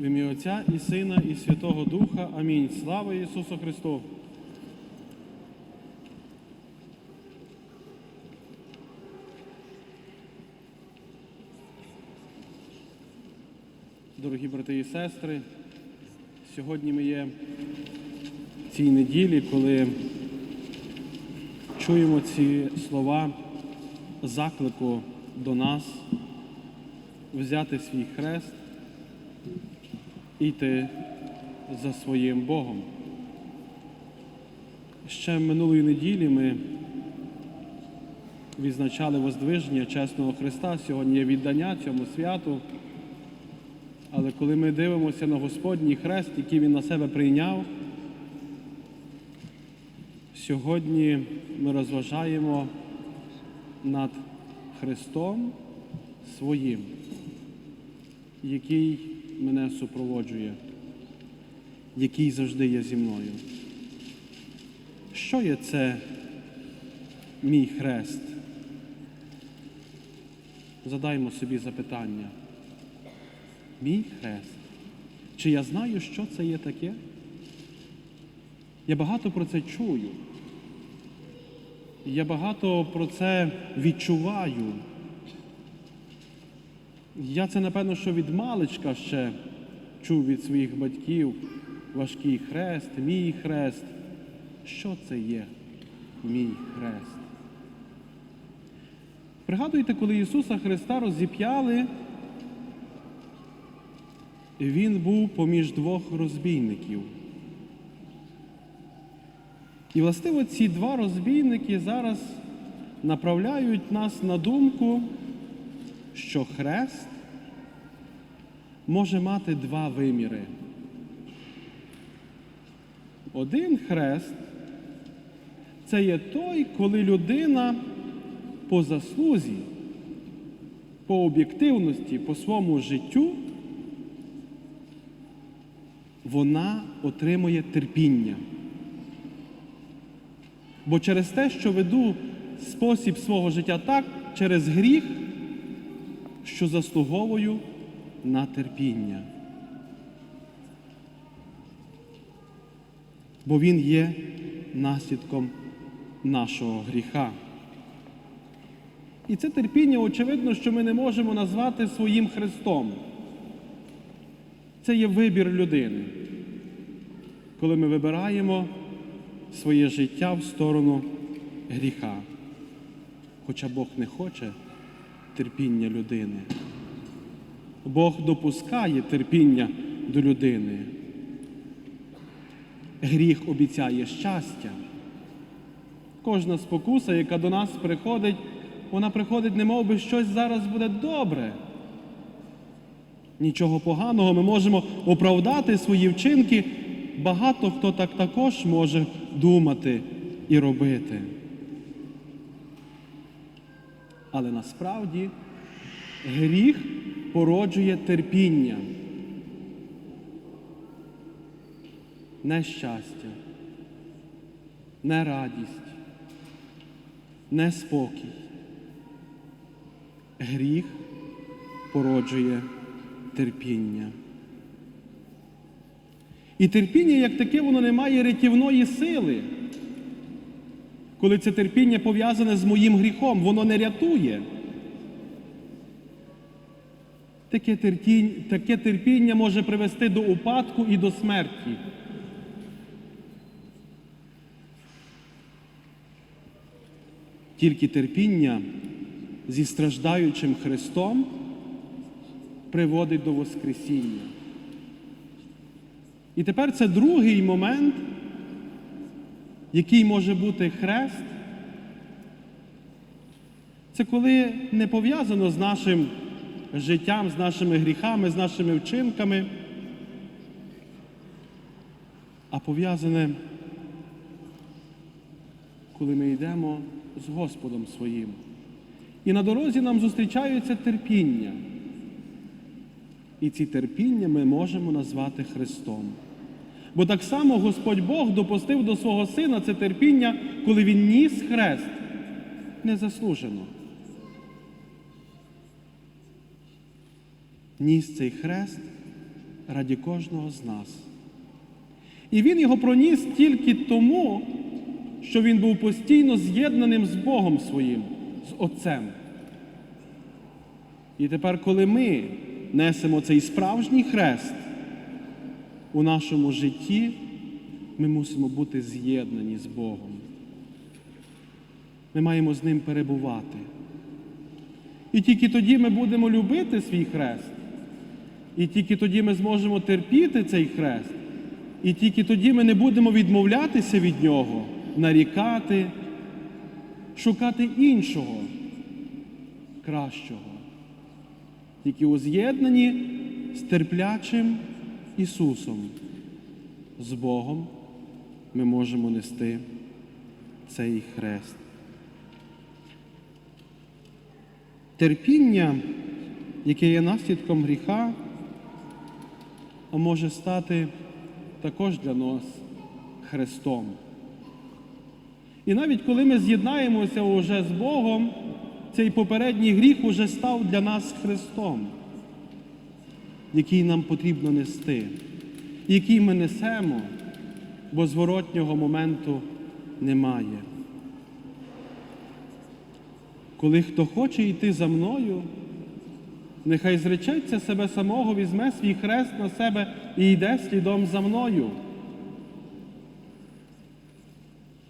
В ім'я Отця і Сина, і Святого Духа. Амінь. Слава Ісусу Христу! Дорогі брати і сестри, сьогодні ми є в цій неділі, коли чуємо ці слова заклику до нас взяти свій хрест йти за своїм Богом. Ще минулої неділі ми відзначали воздвиження чесного Христа. Сьогодні є віддання цьому святу. Але коли ми дивимося на Господній хрест, який Він на себе прийняв, сьогодні ми розважаємо над Христом своїм, який мене супроводжує, який завжди є зі мною. Що є це мій хрест? Задаймо собі запитання. Мій хрест. Чи я знаю, що це є таке? Я багато про це чую. Я багато про це відчуваю. Я це, напевно, що від маличка ще чув від своїх батьків важкий хрест, мій хрест. Що це є мій хрест? Пригадуйте, коли Ісуса Христа розіп'яли, Він був поміж двох розбійників. І, властиво, ці два розбійники зараз направляють нас на думку, що хрест може мати два виміри. Один хрест це є той, коли людина по заслузі, по об'єктивності, по своєму життю, вона отримує терпіння. Бо через те, що веду спосіб свого життя так, через гріх, що заслуговую на терпіння. Бо він є наслідком нашого гріха. І це терпіння, очевидно, що ми не можемо назвати своїм Христом. Це є вибір людини, коли ми вибираємо своє життя в сторону гріха. Хоча Бог не хоче терпіння людини. Бог допускає терпіння до людини. Гріх обіцяє щастя. Кожна спокуса, яка до нас приходить, вона приходить, немов би щось зараз буде добре. Нічого поганого ми можемо оправдати свої вчинки. Багато хто так також може думати і робити. Але насправді гріх породжує терпіння, не щастя, не не спокій. Гріх породжує терпіння. І терпіння, як таке, воно не має рятівної сили. Коли це терпіння пов'язане з моїм гріхом, воно не рятує. Таке терпіння, таке терпіння може привести до упадку і до смерті. Тільки терпіння зі страждаючим Христом приводить до Воскресіння. І тепер це другий момент, який може бути хрест. Це коли не пов'язано з нашим життям, з нашими гріхами, з нашими вчинками, а пов'язане, коли ми йдемо з Господом своїм. І на дорозі нам зустрічаються терпіння. І ці терпіння ми можемо назвати Христом. Бо так само Господь Бог допустив до свого сина це терпіння, коли Він ніс хрест незаслужено. Ніс цей хрест раді кожного з нас. І Він його проніс тільки тому, що він був постійно з'єднаним з Богом своїм, з Отцем. І тепер, коли ми несемо цей справжній хрест у нашому житті, ми мусимо бути з'єднані з Богом. Ми маємо з ним перебувати. І тільки тоді ми будемо любити свій хрест. І тільки тоді ми зможемо терпіти цей хрест. І тільки тоді ми не будемо відмовлятися від нього, нарікати, шукати іншого, кращого. Тільки у з'єднанні з терплячим Ісусом, з Богом ми можемо нести цей хрест. Терпіння, яке є наслідком гріха, може стати також для нас Христом. І навіть коли ми з'єднаємося уже з Богом, цей попередній гріх уже став для нас Христом, який нам потрібно нести, який ми несемо, бо зворотнього моменту немає. Коли хто хоче йти за мною, нехай зречеться себе самого, візьме свій хрест на себе і йде слідом за мною.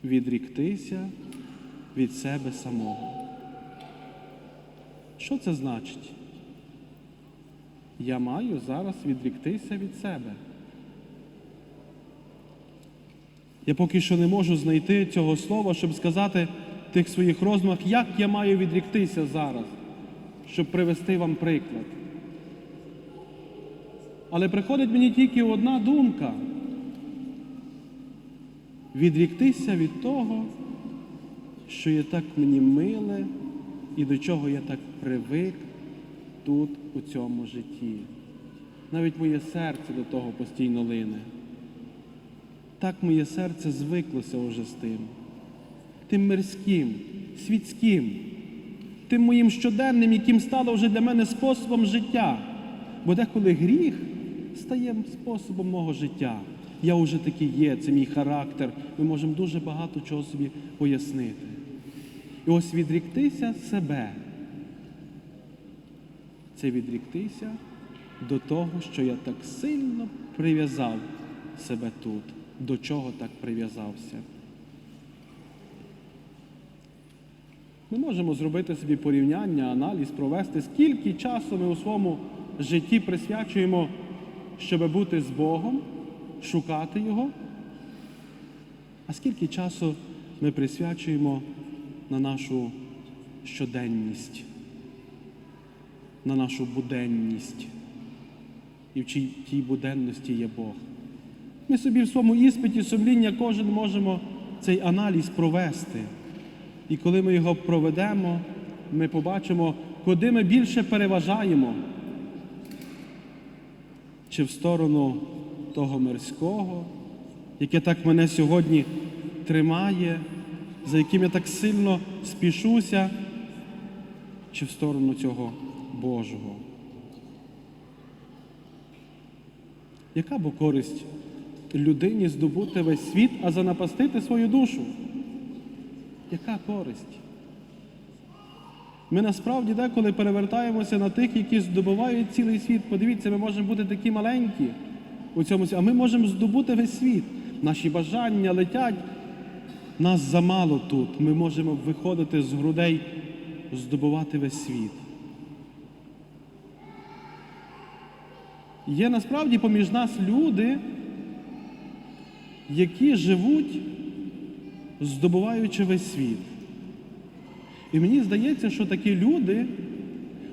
Відріктися від себе самого. Що це значить? Я маю зараз відріктися від себе. Я поки що не можу знайти цього слова, щоб сказати в тих своїх розмах, як я маю відріктися зараз, щоб привести вам приклад. Але приходить мені тільки одна думка. Відріктися від того, що є так мені миле і до чого я так привик тут, у цьому житті. Навіть моє серце до того постійно лине. Так моє серце звиклося уже з тим, тим мирським, світським, тим моїм щоденним, яким стало вже для мене способом життя. Бо деколи гріх стає способом мого життя. Я вже такий є, це мій характер. Ми можемо дуже багато чого собі пояснити. І ось відріктися себе. Це відріктися до того, що я так сильно прив'язав себе тут, до чого так прив'язався. Ми можемо зробити собі порівняння, аналіз, провести, скільки часу ми у своєму житті присвячуємо, щоб бути з Богом, шукати Його, а скільки часу ми присвячуємо на нашу щоденність, на нашу буденність. І в чій тій буденності є Бог. Ми собі в своєму іспиті сумління кожен можемо цей аналіз провести. І коли ми його проведемо, ми побачимо, куди ми більше переважаємо, чи в сторону того мирського, яке так мене сьогодні тримає, за яким я так сильно спішуся, чи в сторону цього Божого. Яка б користь людині здобути весь світ, а занапастити свою душу? Яка користь? Ми насправді деколи перевертаємося на тих, які здобувають цілий світ. Подивіться, ми можемо бути такі маленькі у цьому світі, а ми можемо здобути весь світ. Наші бажання летять. Нас замало тут. Ми можемо виходити з грудей, здобувати весь світ. Є насправді поміж нас люди, які живуть, здобуваючи весь світ. І мені здається, що такі люди,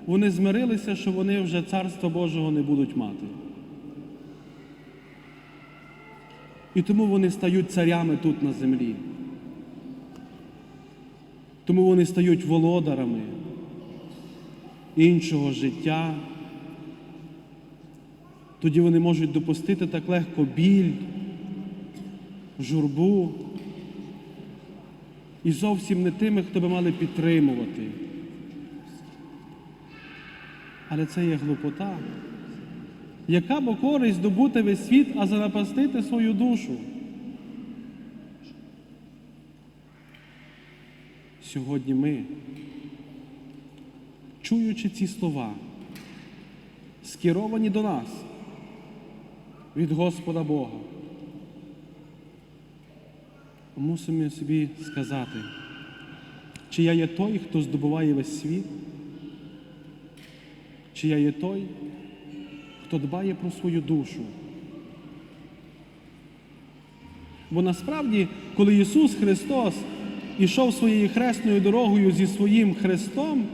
вони змирилися, що вони вже Царства Божого не будуть мати. І тому вони стають царями тут на землі. Тому вони стають володарами іншого життя. Тоді вони можуть допустити так легко біль, журбу. І зовсім не тими, хто би мали підтримувати. Але це є глупота. Яка бо користь добути весь світ, а занапастити свою душу? Сьогодні ми, чуючи ці слова, скеровані до нас від Господа Бога, мусимо собі сказати, чи я є той, хто здобуває весь світ, чи я є той, хто дбає про свою душу. Бо насправді, коли Ісус Христос ішов своєю хресною дорогою зі своїм Христом,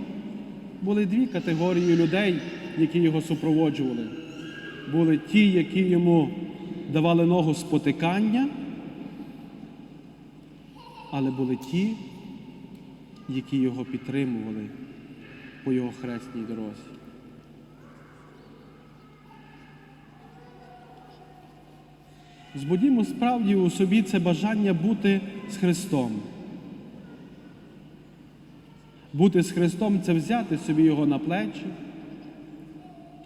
були дві категорії людей, які його супроводжували. Були ті, які йому давали ногу спотикання, але були ті, які його підтримували по його хресній дорозі. Збудімо справді у собі це бажання бути з Христом. Бути з Христом це взяти собі Його на плечі,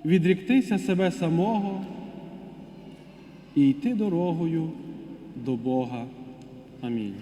відріктися себе самого і йти дорогою до Бога. Амінь.